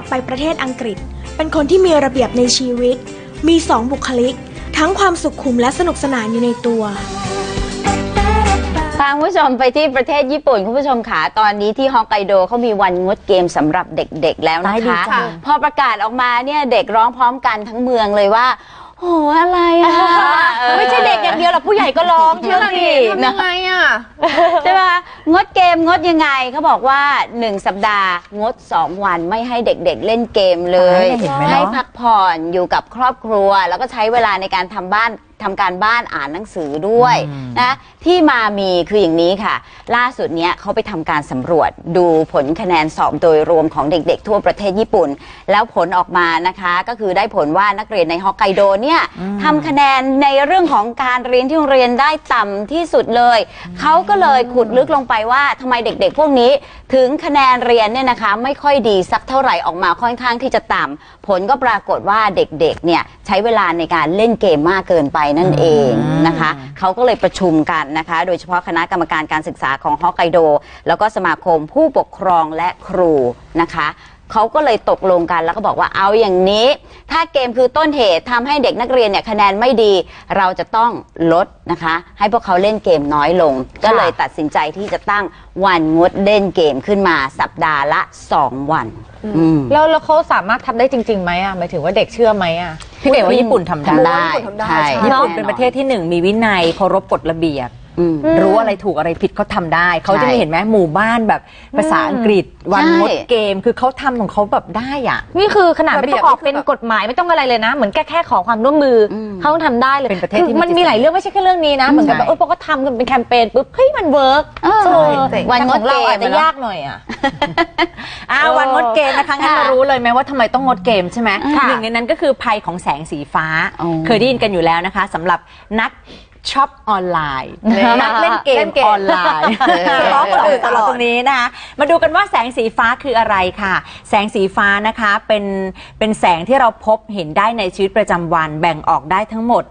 ากไปประเทศอังกฤษ เป็นคนที่มีระเบียบในชีวิต มีสองบุคลิก ทั้งความสุขุมและสนุกสนานอยู่ในตัวพาคุณผู้ชมไปที่ประเทศญี่ปุ่นคุณผู้ชมขาตอนนี้ที่ฮอกไกโดเขามีวันงดเกมสำหรับเด็กๆแล้วนะได้ดีคะจังพอประกาศออกมาเนี่ยเด็กร้องพร้อมกันทั้งเมืองเลยว่า โหอะไรอะออไม่ใช่เด็กอย่างเดียวหรอกผู้ใหญ่ก็ร้องเชื่อสิทำยังไงอะ ใช่ไหมคะงดเกมงดยังไงเขาบอกว่า 1 สัปดาห์ งด 2 วันไม่ให้เด็กๆเล่นเกมเลย เห็นไหมเนอะ ให้พักผ่อนอยู่กับครอบครัว แล้วก็ใช้เวลาในการทำบ้าน ทำการบ้านอ่านหนังสือด้วยนะที่มามีคืออย่างนี้ค่ะ ล่าสุดเนี้ยเขาไปทำการสำรวจดูผลคะแนนสอบโดยรวมของเด็กๆ ทั่วประเทศญี่ปุ่น แล้วผลออกมานะคะ ก็คือได้ผลว่านักเรียนในฮอกไกโดเนี่ยทำคะแนนในเรื่องของการเรียนที่โรงเรียนได้ต่ำที่สุดเลย เขาก็เลยขุดลึกลงไปว่าทำไมเด็กๆ พวกนี้ถึงคะแนนเรียนเนี่ยนะคะ ไม่ค่อยดีสักเท่าไหร่ออกมาค่อนข้างที่จะต่ำผลก็ปรากฏว่าเด็กๆเนี่ยใช้เวลาในการเล่นเกมมากเกินไปนั่นเองนะคะเขาก็เลยประชุมกันนะคะ โดยเฉพาะคณะกรรมการการศึกษาของฮอกไกโด แล้วก็สมาคมผู้ปกครองและครูนะคะ เขาก็เลยตกลงกันแล้วก็บอกว่าเอาอย่างนี้ ถ้าเกมคือต้นเหตุทำให้เด็กนักเรียนเนี่ยคะแนนไม่ดี เราจะต้องลดนะคะ ให้พวกเขาเล่นเกมน้อยลง ก็เลยตัดสินใจที่จะตั้งวันงดเล่นเกมขึ้นมาสัปดาห์ละ 2 วันอืมแล้วแล้วเขาสามารถทำได้จริงๆไหมอะหมายถึงว่าเด็กเชื่อไหมอะพี่เก๋ว่าญี่ปุ่นทำได้ทำได้ญี่ปุ่นทำได้ใช่ใช่ญี่ปุ่นเป็นประเทศที่หนึ่งมีวินัยเคารพกฎระเบียบอืม รู้อะไรถูกอะไรผิดเขาทำได้ เขาจะมีเห็นไหมหมู่บ้านแบบภาษาอังกฤษวันใช่งดเกม คือเขาทำของเขาแบบได้อะ นี่คือขนาดไม่ต้องออกระเบียบนี่คือเป็นกฎหมายไม่ต้องอะไรเลยนะ เหมือนแค่แค่ขอความร่วมมืออมเขาต้องทำได้เลยเป็นประเทศคือที่มีมันมีหลายเรื่องไม่ใช่แค่เรื่องนี้นะ เหมือนกับแบบใช่เออพอเขาทำกันเป็นแคมเปญปุ๊บเฮ้ยมันเวิร์กเออเออเจ๋งวันงดแต่ของเราอาจเกมจะอะเนอะยากหน่อยอะ อ่าเออวันงดเกมนะคะงั้นค่ะเรารู้เลยไหมว่าทำไมต้องงดเกมใช่ไหมค่ะหนึ่งในนั้นก็คือภัยของแสงสีฟ้า อ๋อเคยได้ยินกันอยู่แล้วนะคะสำหรับนัก ช็อปออนไลน์นี่นักเล่นเกเล่มนเกมออนไลน์เออร้องคนอื่นตลอดตรงนี้นะคะมาดูกันว่าแสงสีฟ้าคืออะไรค่ะ แสงสีฟ้านะคะเป็นเป็นแสงที่เราพบเห็นได้ในชีวิตประจำวันแบ่งออกได้ทั้งหมด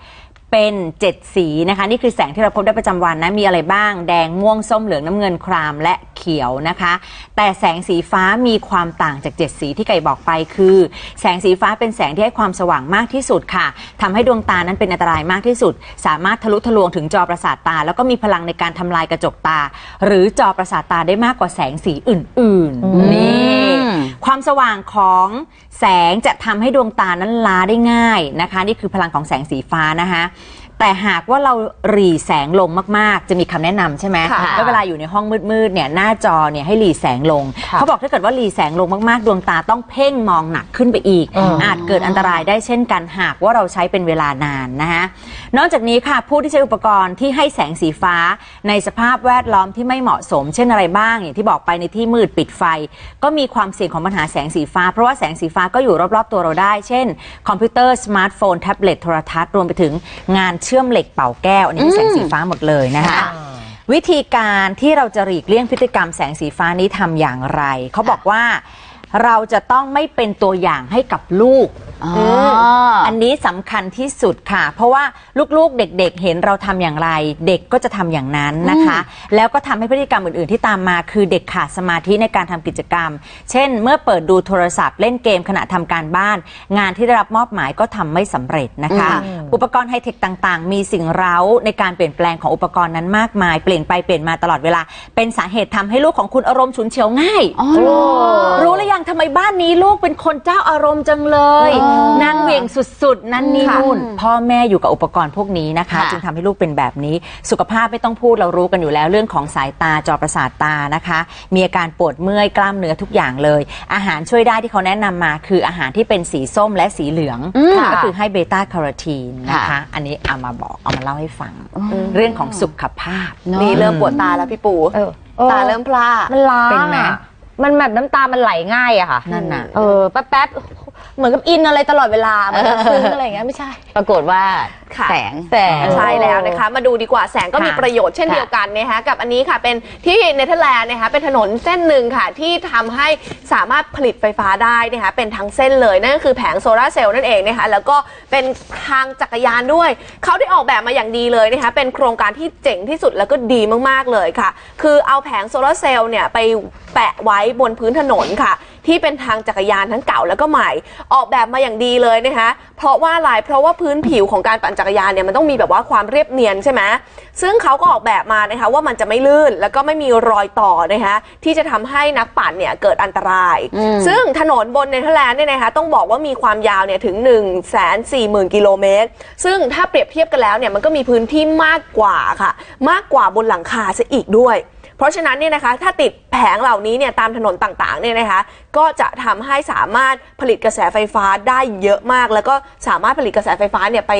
เป็นเจ็ดสีนะคะ นี่คือแสงที่เราพบได้ประจำวันนะมีอะไรบ้าง แดงม่วงส้มเหลืองน้ำเงินครามและเขียวนะคะ แต่แสงสีฟ้ามีความต่างจากเจ็ดสีที่ไก่บอกไปคือ แสงสีฟ้าเป็นแสงที่ให้ความสว่างมากที่สุดค่ะทำให้ดวงตานั้นเป็นอันตรายมากที่สุด สามารถทะลุทะลวงถึงจอประสาทตา แล้วก็มีพลังในการทำลายกระจกตา หรือจอประสาทตาได้มากกว่าแสงสีอื่น ๆ ความสว่างของแสงจะทำให้ดวงตานั้นล้าได้ง่ายนะคะ นี่คือพลังของแสงสีฟ้านะคะแต่หากว่าเราหรี่แสงลงมากๆ จะมีคำแนะนำใช่ไหมค่ะแล้วเวลาอยู่ในห้องมืดๆ เนี่ยหน้าจอเนี่ยให้หลีแสงลง เขาบอกถ้าเกิดว่าหลีแสงลงมากๆ ดวงตาต้องเพ่งมองหนักขึ้นไปอีก อาจเกิดอันตรายได้เช่นกันหากว่าเราใช้เป็นเวลานานนะคะนอกจากนี้ค่ะผู้ที่ใช้อุปกรณ์ที่ให้แสงสีฟ้า ในสภาพแวดล้อมที่ไม่เหมาะสม เช่นอะไรบ้าง อย่างที่บอกไปในที่มืดปิดไฟ ก็มีความเสี่ยงของปัญหาแสงสีฟ้า เพราะว่าแสงสีฟ้าก็อยู่รอบๆตัวเราได้ เช่น คอมพิวเตอร์สมาร์ทโฟนแท็บเล็ตโทรทัศน์รวมไปถึงงานเชื่อมเหล็กเป่าแก้วอันนี้คือแสงสีฟ้าหมดเลยนะคะค่ะวิธีการที่เราจะหลีกเลี่ยงพฤติกรรมแสงสีฟ้านี้ทำอย่างไร เขาบอกว่า เราจะต้องไม่เป็นตัวอย่างให้กับลูกอ๋ออันนี้สำคัญที่สุดค่ะ เพราะว่าลูกๆเด็กๆ เห็นเราทำอย่างไร เด็กก็จะทำอย่างนั้นนะคะ แล้วก็ทำให้พฤติกรรมอื่นๆที่ตามมา คือเด็กขาดสมาธิในการทำกิจกรรม เช่น เมื่อเปิดดูโทรศัพท์เล่นเกมขณะทำการบ้าน งานที่ได้รับมอบหมายก็ทำไม่สำเร็จนะคะ อุปกรณ์ไฮเทคต่างๆ มีสิ่งเร้าในการเปลี่ยนแปลงของอุปกรณ์นั้นมากมาย เปลี่ยนไปเปลี่ยนมาตลอดเวลา เป็นสาเหตุทำให้ลูกของคุณอารมณ์ฉุนเฉียวง่ายอ๋อเหรอรู้หรือยังทำไมบ้านนี้ลูกเป็นคนเจ้าอารมณ์จังเลย นางเหวี่ยงสุดๆ นั่นนี่นู่น พ่อแม่อยู่กับอุปกรณ์พวกนี้นะคะค่ะจึงทำให้ลูกเป็นแบบนี้ สุขภาพไม่ต้องพูดเรารู้กันอยู่แล้วเรื่องของสายตาจอประสาทตานะคะ มีอาการปวดเมื่อยกล้ามเนื้อทุกอย่างเลย อาหารช่วยได้ที่เขาแนะนำมา คืออาหารที่เป็นสีส้มและสีเหลือง ก็คือให้เบต้าแคโรทีนนะคะค่ะอันนี้เอามาบอกเอามาเล่าให้ฟัง เรื่องของสุขภาพเนอะนี่เริ่มปวดตาแล้วพี่ปูเออเออตาเริ่มพร่ามันล้าเป็นไหมอะ มันแบบน้ำตามันไหลง่ายอะค่ะนั่นน่ะเออแป๊บๆ เหมือนกับอินอะไรตลอดเวลาเหมือนกับซึ้งอะไรอย่างเงี้ยไม่ใช่ ปรากฏว่าค่ะ แสง แสง ใช่แล้วนะคะ มาดูดีกว่าแสงก็มีค่ะประโยชน์เช่นค่ะเดียวกันนะคะกับอันนี้ค่ะเป็นที่เนเธอร์แลนด์นะคะเป็นถนนเส้นหนึ่งค่ะที่ทำให้สามารถผลิตไฟฟ้าได้นะคะเป็นทั้งเส้นเลย นั่นก็คือแผงโซลาร์เซลล์นั่นเองนะคะแล้วก็เป็นทางจักรยานด้วย เขาได้ออกแบบมาอย่างดีเลยนะคะเป็นโครงการที่เจ๋งที่สุดแล้วก็ดีมากๆเลยค่ะ คือเอาแผงโซลาร์เซลล์เนี่ยไปแปะไว้บนพื้นถนนค่ะที่เป็นทางจักรยานทั้งเก่าแล้วก็ใหม่ ออกแบบมาอย่างดีเลยนะคะเพราะว่าอะไรเพราะว่าพื้นผิวของการปั่นจักรยานเนี่ยมันต้องมีแบบว่าความเรียบเนียนใช่ไหมซึ่งเขาก็ออกแบบมานะคะว่ามันจะไม่ลื่นแล้วก็ไม่มีรอยต่อนะคะที่จะทำให้นักปั่นเนี่ยเกิดอันตราย ซึ่งถนนบนเนเธอร์แลนด์เนี่ยนะคะต้องบอกว่ามีความยาวเนี่ยถึง 1 4 0 0 0 0กิโลเมตรซึ่งถ้าเปรียบเทียบกันแล้วเนี่ยมันก็มีพื้นที่มากกว่าค่ะ มากกว่าบนหลังคาซะอีกด้วย เพราะฉะนั้นเนี่ยนะคะถ้าติดแผงเหล่านี้เนี่ยตามถนนต่างๆเนี่ยนะคะก็จะทำให้สามารถผลิตกระแสไฟฟ้าได้เยอะมาก แล้วก็สามารถผลิตกระแสไฟฟ้าเนี่ยไป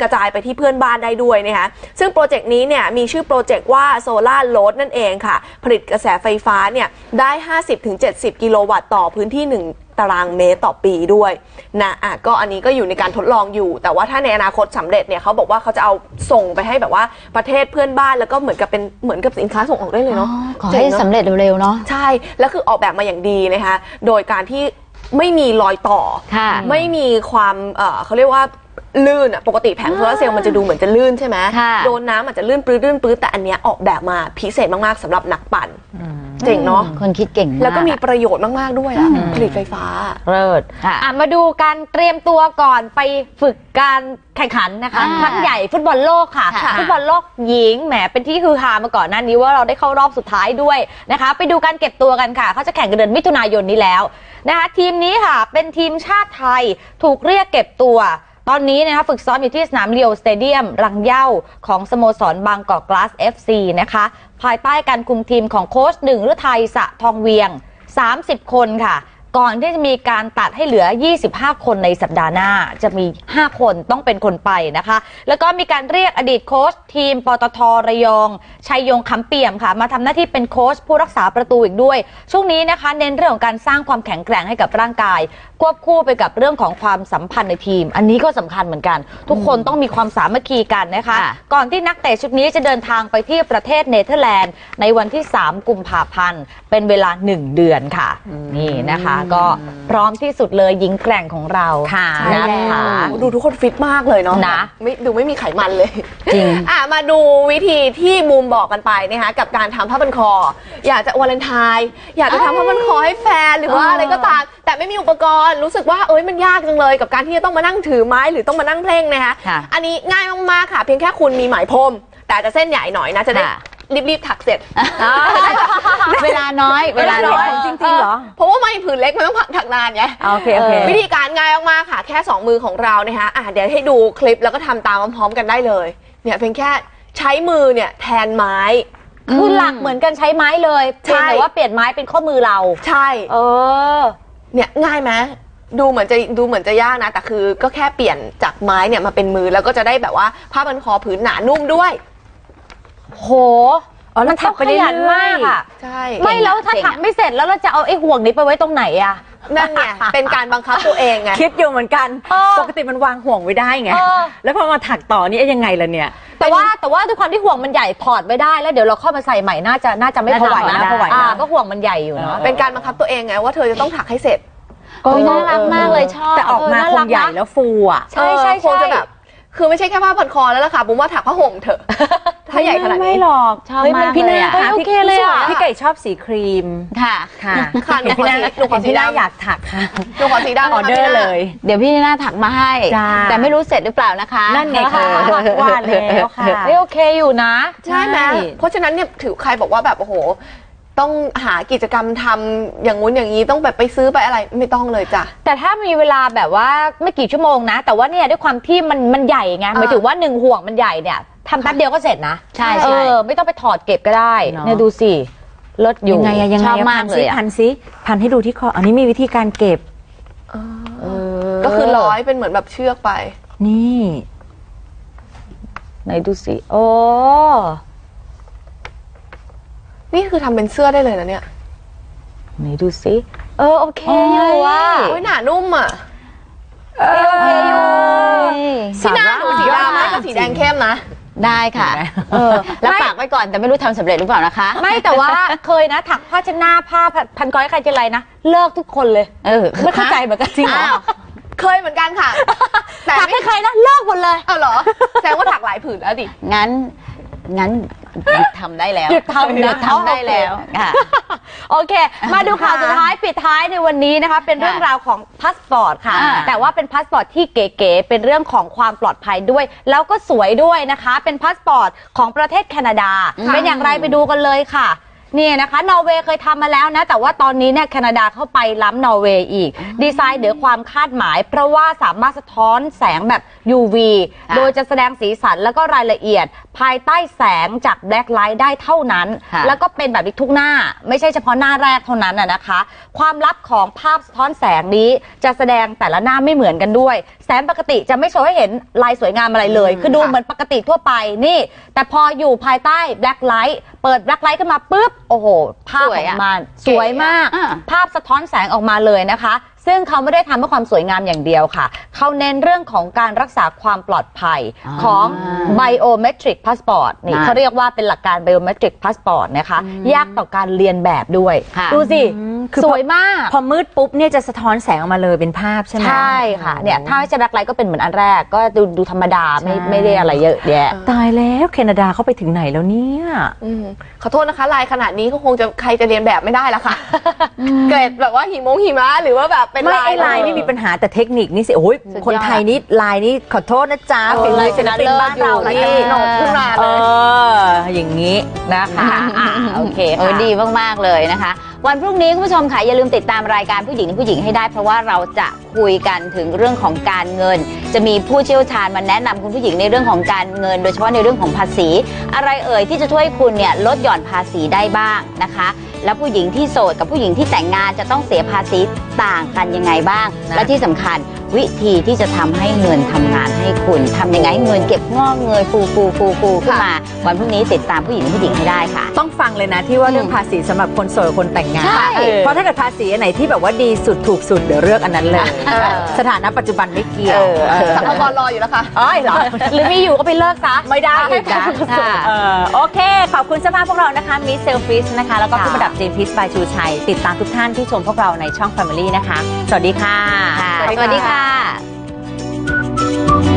กระจายไปที่เพื่อนบ้านได้ด้วยนะคะ ซึ่งโปรเจกต์นี้เนี่ยมีชื่อโปรเจกต์ว่า Solar Load นั่นเองค่ะ ผลิตกระแสไฟฟ้าเนี่ยได้ 50-70 กิโลวัตต์ต่อพื้นที่1 ตารางเมตรต่อปีด้วยนะอะก็อันนี้ก็อยู่ในการทดลองอยู่ แต่ว่าถ้าในอนาคตสำเร็จเนี่ยเขาบอกว่าเขาจะเอาส่งไปให้แบบว่าประเทศเพื่อนบ้านแล้วก็เหมือนกับเป็นเหมือนกับสินค้าส่งออกได้เลยเนาะขอเจ๋ให้งเนอะสำเร็จเร็วๆเนาะใช่แล้วคือออกแบบมาอย่างดีนะคะโดยการที่ไม่มีรอยต่อค่ะไม่มีความเอ่อเขาเรียกว่าลื่นอะปกติแผงโซลาร์เซลล์มันจะดูเหมือนจะลื่นใช่ไหมค่ะโดนน้ำอาจจะลื่นปลื้ดลื่นปลื้ดแต่อันเนี้ยออกแบบมาพิเศษมากๆสำหรับนักปั่น เจ๋งเนาะคนคิดเก่งมากแล้วก็มีประโยชน์มาก ๆ ด้วยอะผลิตไฟฟ้า เลิศค่ะอะมาดูการเตรียมตัวก่อนไปฝึกการแข่งขันนะคะอ่าครั้งใหญ่ฟุตบอลโลกค่ะค่ะ ฟุตบอลโลกหญิงแหมเป็นที่ฮือฮามาก่อนหน้านี้ว่าเราได้เข้ารอบสุดท้ายด้วยนะคะ ไปดูการเก็บตัวกันค่ะเขาจะแข่งกันเดือนมิถุนายนนี้แล้วนะคะ ทีมนี้ค่ะ เป็นทีมชาติไทยถูกเรียกเก็บตัว ตอนนี้นะคะฝึกซ้อมอยู่ที่สนามเลียวสเตเดียม รังเย่าของสโมสรบางกอกกลาส FC นะคะ ภายใต้การคุมทีมของโค้ชหนึ่งฤทัยสะทองเวียง 30 คนค่ะ ก่อนที่จะมีการตัดให้เหลือ 25 คนในสัปดาห์หน้า จะมี 5 คนต้องเป็นคนไปนะคะ แล้วก็มีการเรียกอดีตโค้ชทีมปตทระยอง ชัยยงคำเปี่ยมค่ะ มาทำหน้าที่เป็นโค้ชผู้รักษาประตูอีกด้วย ช่วงนี้นะคะ เน้นเรื่องของการสร้างความแข็งแกร่งให้กับร่างกาย ควบคู่ไปกับเรื่องของความสัมพันธ์ในทีม อันนี้ก็สำคัญเหมือนกัน ทุกคนต้องมีความสามัคคีกันนะคะค่ะก่อนที่นักเตะชุดนี้จะเดินทางไปที่ประเทศเนเธอร์แลนด์ในวันที่ 3 กุมภาพันธ์เป็นเวลา 1 เดือนค่ะนี่นะคะก็พร้อมที่สุดเลยหญิงแกร่งของเราค่ะนะคะ ดูทุกคนฟิตมากเลยเนาะนะ ไม่ดูไม่มีไขมันเลยจริงอะมาดูวิธีที่บูมบอกกันไปนะคะกับการทำผ้าพันคอ อยากจะวาเลนไทน์อยากจะทำผ้าพันคอให้แฟนหรือว่าอะไรก็ตามแต่ไม่มีอุปกรณ์รู้สึกว่าเอ้ยมันยากจังเลย กับการที่จะต้องมานั่งถือไม้หรือต้องมานั่งเพลงนะคะค่ะอันนี้ง่ายมากๆค่ะ เพียงแค่คุณมีไหมพรมแต่อาจจะเส้นใหญ่หน่อยนะจะได้ค่ะ รีบๆถักเสร็จ เวลาน้อย เวลาน้อย จริงๆเหรอ เพราะว่า ไม่ผืนเล็กมันต้องถักนานไงโอเคโอเค วิธีการง่ายมากๆค่ะ แค่ 2 มือของเรานะคะอะเดี๋ยวให้ดูคลิปแล้วก็ทำตามพร้อมๆกันได้เลย เนี่ยเพียงแค่ใช้มือเนี่ยแทนไม้ คือหลักเหมือนกันใช้ไม้เลยเพียงแต่ว่าเปลี่ยนไม้เป็นข้อมือเรา ใช่ เออ เนี่ยง่ายไหมดูเหมือนจะดูเหมือนจะยากนะ แต่คือก็แค่เปลี่ยนจากไม้เนี่ยมาเป็นมือแล้วก็จะได้แบบว่าผ้าพันคอผืนหนานุ่มด้วย โห อ๋อแล้วถักไปเรื่อยๆ มันต้งขนมากอะใช่ไม่แล้วถ้าเก่งอะถักไม่เสร็จแล้วเราจะเอาไอ้ห่วงนี้ไปไว้ตรงไหนอะ นั่นไงเป็นการบังคับตัวเองไง คิดอยู่เหมือนกัน เออปกติมันวางห่วงไว้ได้ไง เออ แล้วพอมาถักต่อนี่เอ๊ะยังไงล่ะเนี่ย แต่ว่าแต่ว่าด้วยความที่ห่วงมันใหญ่ถอดไม่ได้แล้วเดี๋ยวเราเข้ามาใส่ใหม่น่าจะน่าจะไม่น่าพจะอไหวไหวนะนะพอไหวนะ อ่าก็ห่วงมันใหญ่อยู่เนาะเป็นการบังคับตัวเองไงว่าเธอจะต้องถักให้เสร็จโอ้ยน่ารักมากเลยชอบแต่ออกมาเออคน่างรักนะ ใหญ่แล้วฟูอะ ใช่ใช่เออคงใช่ จะแบบ คือไม่ใช่แค่ผ้าพันคอแล้วล่ะค่ะบุ้มว่าถักผ้าห่มเถอะ ถ้าใหญ่ขนาดไม่นี้หรอกชอบเฮ้ยมากพี่เลยนาอะค่ะโอพี่เคเลยอะพี่ไก่ชอบสีครีมค่ะค่ะค่ะหนูขอพี่นาสีหนูขอสีพี่นาดำอยากถักค่ะ หนูขอสีดำออเดอร์เลย เดี๋ยวพี่น่าถักมาให้ จ้า แต่ไม่รู้เสร็จหรือเปล่านะคะนั่นไงคะว่าแล้วค่ะ เฮ้ยโอเคอยู่นะ ใช่ไหมใช่เพราะฉะนั้นเนี่ยถือใครบอกว่าแบบโอ้โห ต้องหากิจกรรมทำอย่างงู้นอย่างนี้ต้องแบบไปซื้อไปอะไรไม่ต้องเลยจ้ะ แต่ถ้ามีเวลาแบบว่าไม่กี่ชั่วโมงนะ แต่ว่าเนี่ยด้วยความที่มันมันใหญ่ไงหมายถึงว่าหนึ่งห่วงมันใหญ่เนี่ย ทำแป๊บเดียวก็เสร็จนะใช่เอใช่อไม่ต้องไปถอดเก็บก็ได้เนอะ เนี่ยดูสิเลิศอยู่ยังไงอะยังไงชอบอะมากพันเลซิยอะพันซิพันให้ดูที่คออันนี้มีวิธีการเก็บก็คือร้อยเป็นเหมือนแบบเชือกไป นี่ไหนดูสิโอ้นี่คือทำเป็นเสื้อได้เลยนะเนี่ยไหนดูสิเออโอเคอยู่ว่ะโอ้ยหนานุ่มอะโอเคอยู่ที่หน้าหนูสีดำไม่ก็สีแดงเข้มนะ ได้ค่ะเออแล้วไม่ฝากไว้ก่อนแต่ไม่รู้ทำสำเร็จหรือเปล่านะคะ ไม่แต่ว่าเคยนะถักผ้าเช็ดหน้าผ้าพันก้อยใครจะไรนะ เลิกทุกคนเลย เออไม่เข้าใจเหมือนกันจริงเหรออ้าวเคยเหมือนกันค่ะ แต่ถักไม่ให้ใครนะ เลิกหมดเลย เอาเหรอ แสดงว่าถักหลายผืนแล้วดิ งั้นงั้นหยุดทำได้แล้วหยุดทำนะหยุดทำได้แล้วค่ะ โอเค มาดูข่าวสุดท้ายปิดท้ายในวันนี้นะคะ เป็นเรื่องราวของพาสปอร์ตค่ะ อ่า แต่ว่าเป็นพาสปอร์ตที่เก๋ๆเป็นเรื่องของความปลอดภัยด้วย แล้วก็สวยด้วยนะคะ เป็นพาสปอร์ตของประเทศแคนาดา เป็นอย่างไรไปดูกันเลยค่ะ นี่นะคะนอร์เวย์เคยทำมาแล้วนะ แต่ว่าตอนนี้เนี่ยแคนาดาเข้าไปล้ำนอร์เวย์อีก ดีไซน์เหนือความคาดหมาย เพราะว่าสามารถสะท้อนแสงแบบ UV ค่ะโดยจะแสดงสีสันแล้วก็รายละเอียด ภายใต้แสงจากแบล็คไลท์ได้เท่านั้น ค่ะ แล้วก็เป็นแบบนี้ทุกหน้า ไม่ใช่เฉพาะหน้าแรกเท่านั้นนะนะคะ ความลับของภาพสะท้อนแสงนี้จะแสดงแต่ละหน้าไม่เหมือนกันด้วย แสงปกติจะไม่โชว์ให้เห็นลายสวยงามอะไรเลย คือดูเหมือนปกติทั่วไปนี่ แต่พออยู่ภายใต้แบล็คไลท์ เปิดแบล็คไลท์ขึ้นมาปุ๊บโอ้โหภาพสวยอออะกมาสวยมากอ่าภาพสะท้อนแสงออกมาเลยนะคะ ซึ่งเขาไม่ได้ทำเพื่อความสวยงามอย่างเดียวค่ะ เขาเน้นเรื่องของการรักษาความปลอดภัยอ่าของ biometric passport นี่นะเขาเรียกว่าเป็นหลักการ biometric passport นะคะ ยากต่อการเรียนแบบด้วยค่ะดูสิอืมคือสวยมาก พอมืดปุ๊บเนี่ยจะสะท้อนแสงออกมาเลยเป็นภาพใช่ไหมใช่ค่ะเนี่ยถ้าไม่ใช่แบล็คไลท์ก็เป็นเหมือนอันแรก ก็ดูดูธรรมดาไม่ใช่ไม่ได้อะไรเยอะแยะตายแล้วแคนาดาเข้าไปถึงไหนแล้วเนี่ยอืมขอโทษนะคะลายขนาดนี้ก็คงจะใครจะเรียนแบบไม่ได้ละค่ะ เกรดแบบว่าหิมงหิมะหรือว่าแบบเป็นไม่ลาย ไอ้ลายไม่มีปัญหาแต่เทคนิคนี่สิโอ้ยสุดยอด คนไทยนี่ลายนี่ขอโทษนะจ๊ะเออฝีมืลายอศิลปินบ้านเราชนะเลิศอยู่นี่หนกขึ้นมาเอเลยออย่างนี้นะคะอะโอเคโอ้ค่ะ ดีมาก ๆ เลยนะคะ วันพรุ่งนี้คุณผู้ชมค่ะอย่าลืมติดตามรายการผู้หญิงผู้หญิงให้ได้ เพราะว่าเราจะคุยกันถึงเรื่องของการเงิน จะมีผู้เชี่ยวชาญมาแนะนำคุณผู้หญิงในเรื่องของการเงิน โดยเฉพาะในเรื่องของภาษี อะไรเอ่ยที่จะช่วยคุณเนี่ยลดหย่อนภาษีได้บ้างนะคะ แล้วผู้หญิงที่โสดกับผู้หญิงที่แต่งงานจะต้องเสียภาษีต่างกันยังไงบ้างนะและที่สำคัญ วิธีที่จะทำให้เงินทำงานให้คุณทำยังไงให้เงินเก็บงอกเงยฟูฟูฟูฟูขึ้นมา วันพรุ่งนี้ติดตามผู้หญิงผู้หญิงให้ได้ค่ะ ต้องฟังเลยนะที่ว่าเรื่องภาษีสำหรับคนโสดกับคนแต่งงานใช่เพราะถ้าเกิดภาษีอันไหนที่แบบว่าดีสุดถูกสุดเดี๋ยวเลือกอันนั้นเลยเออสถานะปัจจุบันไม่เกี่ยวเออเออสัมภาระรออยู่แล้วค่ะเอ้ยเหรอหรือมีอยู่ก็ไปเลิกซะไม่ได้อีกนะค่ะเออโอเค ขอบคุณเสื้อผ้าพวกเรานะคะมิสเซลฟิสนะคะแล้วก็ค่ะผู้ประดับจีนพิสบายชูชัยติดตามทุกท่านที่ชมพวกเราในช่อง Family นะคะ สวัสดีค่ะค่ะสวัสดีสวัสดีค่ะค่ะ